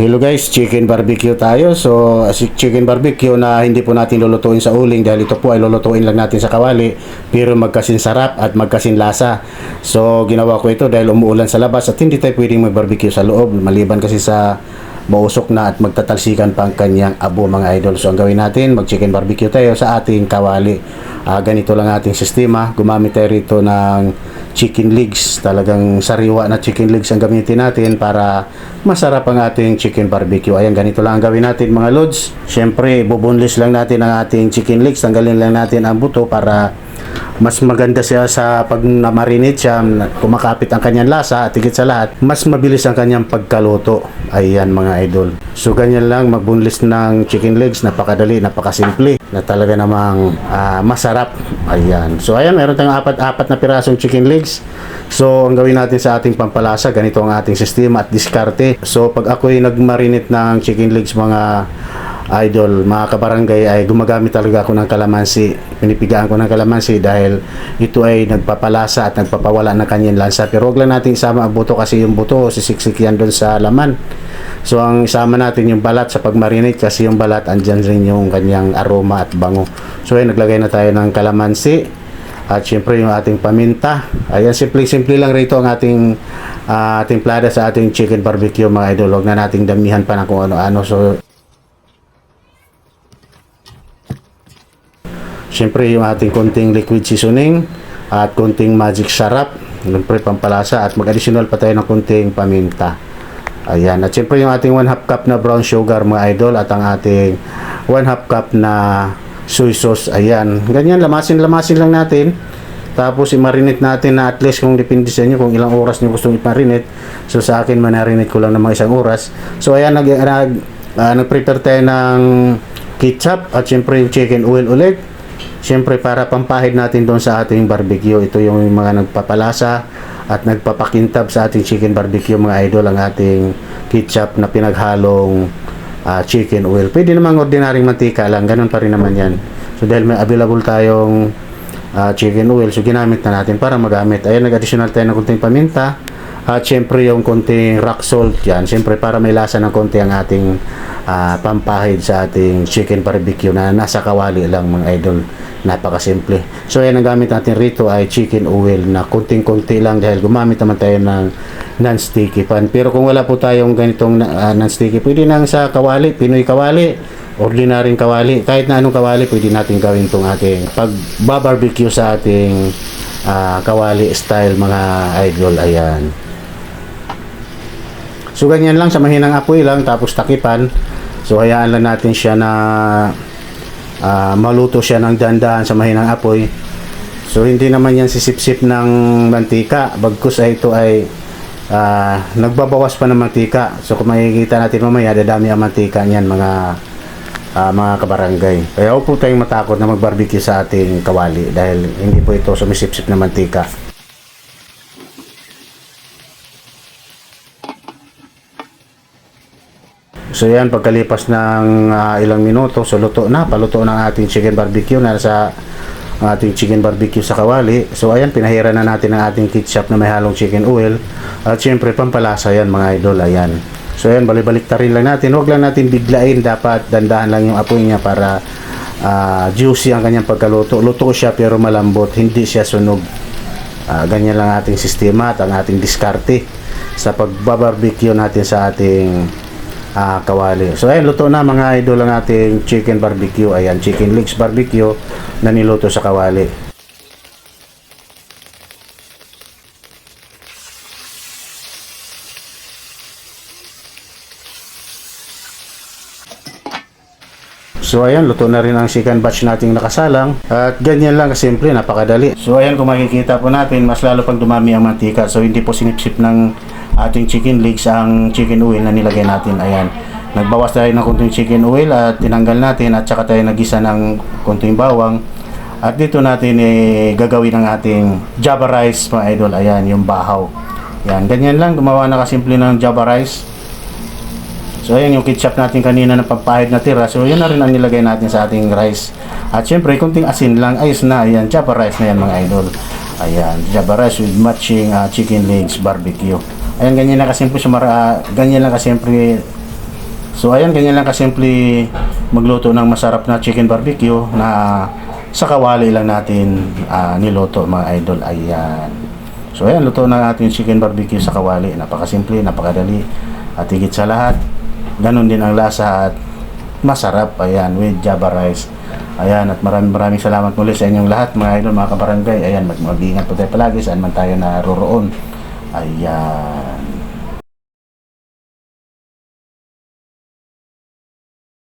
Hello guys, chicken barbecue tayo. So, chicken barbecue na hindi po natin lulutuin sa uling dahil ito po ay lulutuin lang natin sa kawali pero magkasin sarap at magkasin lasa. So, ginawa ko ito dahil umuulan sa labas at hindi tayo pwedeng mag-barbecue sa loob maliban kasi sa mausok na at magtatalsikan pa ang kanyang abo mga idol. So, ang gawin natin, mag-chicken barbecue tayo sa ating kawali. Ah, ganito lang ating sistema. Gumamit tayo rito ng chicken legs. Talagang sariwa na chicken legs ang gamitin natin para masarap ang ating chicken barbecue. Ayan, ganito lang ang gawin natin mga lods. Siyempre, bubunlis lang natin ang ating chicken legs. Tanggalin lang natin ang buto para mas maganda siya sa pag na-marinate siya, kumakapit ang kanyang lasa at higit sa lahat, mas mabilis ang kanyang pagkaluto. Ayan mga idol. So ganyan lang magbunlis ng chicken legs, napakadali, napakasimple, na talaga namang ah, masarap. Ayan. So ayan, meron tayong apat-apat na pirasong chicken legs. So ang gawin natin sa ating pampalasa, ganito ang ating sistema at diskarte. So pag ako'y nagmarinate ng chicken legs mga idol, mga kabarangay ay gumagamit talaga ako ng kalamansi. Pinipigaan ko ng kalamansi dahil ito ay nagpapalasa at nagpapawala ng kanyang lansa. Pero huwag lang natin isama ang buto kasi yung buto sisiksik yan doon sa laman. So ang isama natin yung balat sa pagmarinate kasi yung balat andyan rin yung kanyang aroma at bango. So ay naglagay na tayo ng kalamansi at syempre yung ating paminta. Ayan, simple-simple lang rito ang ating ah, ating sa ating chicken barbecue mga idol. Huwag na nating damihan pa ng kung ano-ano. So Siyempre yung ating konting liquid seasoning at konting magic sarap, siyempre pampalasa at mag-additional pa tayo ng konting paminta. Ayan. At siyempre yung ating 1 half cup na brown sugar mga idol at ang ating 1 half cup na soy sauce. Ayan. Ganyan, lamasin-lamasin lang natin. Tapos i-marinate natin na at least kung depende sa inyo kung ilang oras niyo gustong i-marinate. So sa akin manarinate ko lang ng mga isang oras. So ayan nag, nag ah, nag-prepare tayo ng ketchup at siyempre yung chicken oil ulit. Siyempre para pampahid natin doon sa ating barbecue. Ito yung mga nagpapalasa at nagpapakintab sa ating chicken barbecue mga idol ang ating ketchup na pinaghalong ah, chicken oil. Pwede namang ordinaryong mantika lang, ganun pa rin naman yan. So dahil may available tayong ah, chicken oil, so ginamit na natin para magamit. Ayan, nag-additional tayo ng konting paminta. At syempre yung konting rock salt yan. Syempre para may lasa ng konti ang ating ah, pampahid sa ating chicken barbecue na nasa kawali lang mga idol. Napakasimple. So ayan ang gamit natin rito ay chicken oil na konting-konti lang dahil gumamit naman tayo ng non-sticky pan. Pero kung wala po tayong ganitong ah, non-sticky, pwede nang sa kawali, Pinoy kawali, ordinaryong kawali. Kahit na anong kawali, pwede natin gawin itong ating pag-barbecue sa ating ah, kawali style mga idol. Ayan. So ganyan lang sa mahinang apoy lang tapos takipan. So hayaan lang natin siya na ah, maluto siya ng dandahan sa mahinang apoy. So hindi naman yan sisipsip ng mantika. Bagkus ay ito ay ah, nagbabawas pa ng mantika. So kung makikita natin mamaya dadami ang mantika niyan mga ah, mga kabarangay. Kaya huwag po tayong matakot na mag-barbecue sa ating kawali dahil hindi po ito sumisipsip na mantika. So yan, pagkalipas ng ah, ilang minuto, so luto na, paluto ng ating chicken barbecue na sa ating chicken barbecue sa kawali. So ayan, pinahira na natin ang ating ketchup na may halong chicken oil. At syempre, pampalasa yan mga idol, ayan. So ayan, balibalik rin lang natin. Huwag lang natin biglain, dapat dandahan lang yung apoy niya para ah, juicy ang kanyang pagkaluto. Luto siya pero malambot, hindi siya sunog. Ah, ganyan lang ating sistema at ang ating diskarte sa pagbabarbecue natin sa ating ah, kawali. So ayan, luto na mga idol ang chicken barbecue. Ayan, chicken legs barbecue na niluto sa kawali. So ayan, luto na rin ang second batch nating nakasalang. At ganyan lang kasimple, napakadali. So ayan, kung makikita po natin, mas lalo pang dumami ang mantika. So hindi po sinipsip ng ating chicken legs ang chicken oil na nilagay natin. Ayan. Nagbawas tayo ng kunting chicken oil at tinanggal natin at saka tayo nagisa ng kunting bawang. At dito natin eh, gagawin ang ating java rice mga idol. Ayan, yung bahaw. Yan, ganyan lang. Gumawa na kasimple ng java rice. So ayan yung ketchup natin kanina na pagpahid na tira. So yan na rin ang nilagay natin sa ating rice. At syempre, kunting asin lang. Ayos na. Ayan, java rice na yan mga idol. Ayan, java rice with matching ah, chicken legs barbecue. Ayan, ganyan lang kasimple. Sumara, ganyan lang kasimple So ayan, ganyan lang kasimple magluto ng masarap na chicken barbecue na sa kawali lang natin ah, niluto mga idol. Ayan. So ayan, luto na natin chicken barbecue sa kawali. Napakasimple, napakadali. At higit sa lahat, ganun din ang lasa at masarap. Ayan, with java rice. Ayan, at maraming maraming salamat muli sa inyong lahat mga idol, mga kabarangay. Ayan, mag- mag-iingat po tayo palagi saan man tayo naroroon. Ayan.